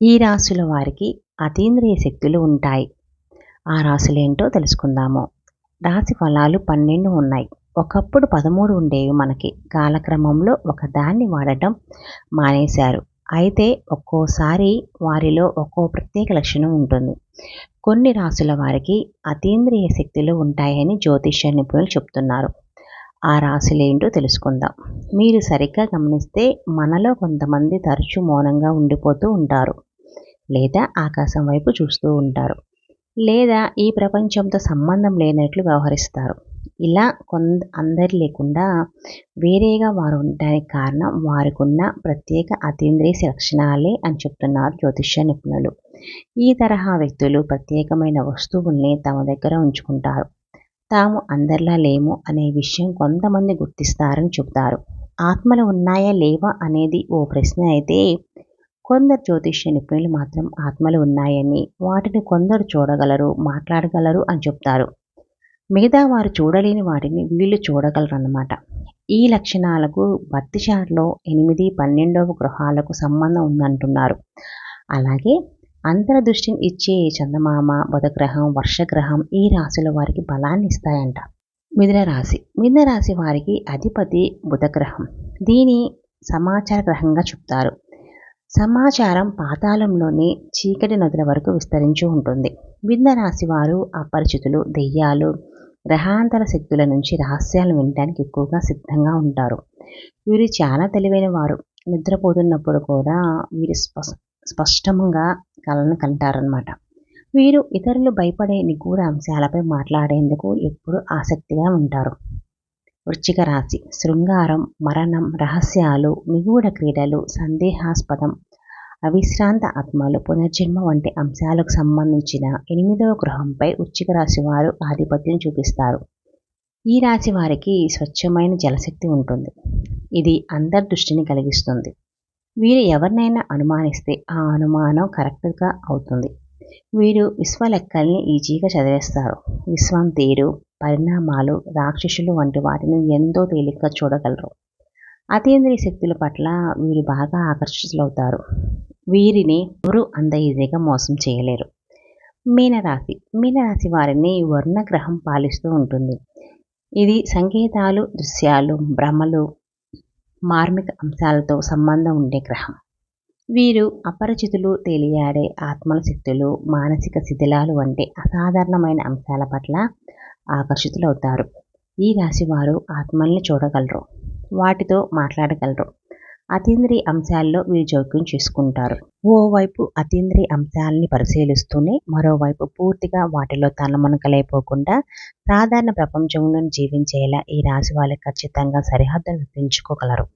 ఈ రాశుల వారికి అతీంద్రియ శక్తులు ఉంటాయి. ఆ రాశులేంటో తెలుసుకుందాము. రాశి ఫలాలు పన్నెండు ఉన్నాయి. ఒకప్పుడు పదమూడు ఉండేవి మనకి. కాలక్రమంలో ఒక దాన్ని వాడటం మానేశారు. అయితే ఒక్కోసారి వారిలో ఒక్కో ప్రత్యేక లక్షణం ఉంటుంది. కొన్ని రాసుల వారికి అతీంద్రియ శక్తులు ఉంటాయని జ్యోతిష్య నిపుణులు చెప్తున్నారు. ఆ రాశులేంటో తెలుసుకుందాం. మీరు సరిగ్గా గమనిస్తే మనలో కొంతమంది తరచూ మౌనంగా ఉండిపోతూ ఉంటారు. లేదా ఆకాశం వైపు చూస్తూ ఉంటారు. లేదా ఈ ప్రపంచంతో సంబంధం లేనట్లు వ్యవహరిస్తారు. ఇలా కొంద అందరి లేకుండా వేరేగా వారు ఉండడానికి కారణం వారికున్న ప్రత్యేక అతీంద్రియ లక్షణాలే అని చెప్తున్నారు జ్యోతిష్య నిపుణులు. ఈ తరహా వ్యక్తులు ప్రత్యేకమైన వస్తువుల్ని తమ దగ్గర ఉంచుకుంటారు. తాము అందరిలా లేము అనే విషయం కొంతమంది గుర్తిస్తారని చెబుతారు. ఆత్మలు ఉన్నాయా లేవా అనేది ఓ ప్రశ్న అయితే కొందరు జ్యోతిష్య నిపుణులు మాత్రం ఆత్మలు ఉన్నాయని వాటిని కొందరు చూడగలరు మాట్లాడగలరు అని చెప్తారు. మిగతా వారు చూడలేని వాటిని వీళ్ళు చూడగలరన్నమాట. ఈ లక్షణాలకు భర్తిచారులో ఎనిమిది పన్నెండవ గృహాలకు సంబంధం ఉందంటున్నారు. అలాగే అంతరదృష్టిని ఇచ్చే చందమామ బుధగ్రహం వర్షగ్రహం ఈ రాశుల వారికి బలాన్ని ఇస్తాయంట. మిథున రాశి. మిథున రాశి వారికి అధిపతి బుధగ్రహం. దీని సమాచార గ్రహంగా చెప్తారు. సమాచారం పాతాళంలోని చీకటి నదుల వరకు విస్తరించి ఉంటుంది. మిథున వారు అపరిచితులు దెయ్యాలు గ్రహాంతర శక్తుల నుంచి రహస్యాలు వినడానికి ఎక్కువగా సిద్ధంగా ఉంటారు. వీరు చాలా తెలివైన వారు. నిద్రపోతున్నప్పుడు కూడా వీరు స్పష్టంగా కళను కంటారనమాట వీరు ఇతరులు భయపడే నిగూఢ అంశాలపై మాట్లాడేందుకు ఎప్పుడూ ఆసక్తిగా ఉంటారు. వృచ్చిక రాశి. శృంగారం మరణం రహస్యాలు నిగూఢ క్రీడలు సందేహాస్పదం అవిశ్రాంత ఆత్మలు పునర్జన్మ వంటి అంశాలకు సంబంధించిన ఎనిమిదవ గృహంపై వృచ్చిక రాశి వారు ఆధిపత్యం చూపిస్తారు. ఈ రాశి వారికి స్వచ్ఛమైన జలశక్తి ఉంటుంది. ఇది అంతర్దృష్టిని కలిగిస్తుంది. వీరు ఎవరినైనా అనుమానిస్తే ఆ అనుమానం కరెక్ట్గా అవుతుంది. వీరు విశ్వ లెక్కల్ని ఈజీగా చదివేస్తారు. విశ్వం తీరు పరిణామాలు రాక్షసులు వంటి వాటిని ఎంతో తేలిగ్గా చూడగలరు. అతీంద్రియ శక్తుల పట్ల వీరు బాగా ఆకర్షితులవుతారు. వీరిని ఎవరు అంత ఈజీగా మోసం చేయలేరు. మీనరాశి. మీనరాశి వారిని వర్ణగ్రహం పాలిస్తూ ఉంటుంది. ఇది సంకేతాలు దృశ్యాలు భ్రమలు మార్మిక అంశాలతో సంబంధం ఉండే గ్రహం. వీరు అపరిచితులు తేలియాడే ఆత్మల శక్తులు మానసిక శిథిలాలు వంటి అసాధారణమైన అంశాల పట్ల ఆకర్షితులవుతారు ఈ రాశి వారు ఆత్మల్ని చూడగలరు. వాటితో మాట్లాడగలరు. అతీంద్రియ అంశాల్లో వీరు జోక్యం చేసుకుంటారు. ఓవైపు అతీంద్రియ అంశాలని పరిశీలిస్తూనే మరోవైపు పూర్తిగా వాటిలో తలమునకలైపోకుండా సాధారణ ప్రపంచంలో జీవించేలా ఈ రాశి వాళ్ళు ఖచ్చితంగా సరిహద్దులు పెంచుకోగలరు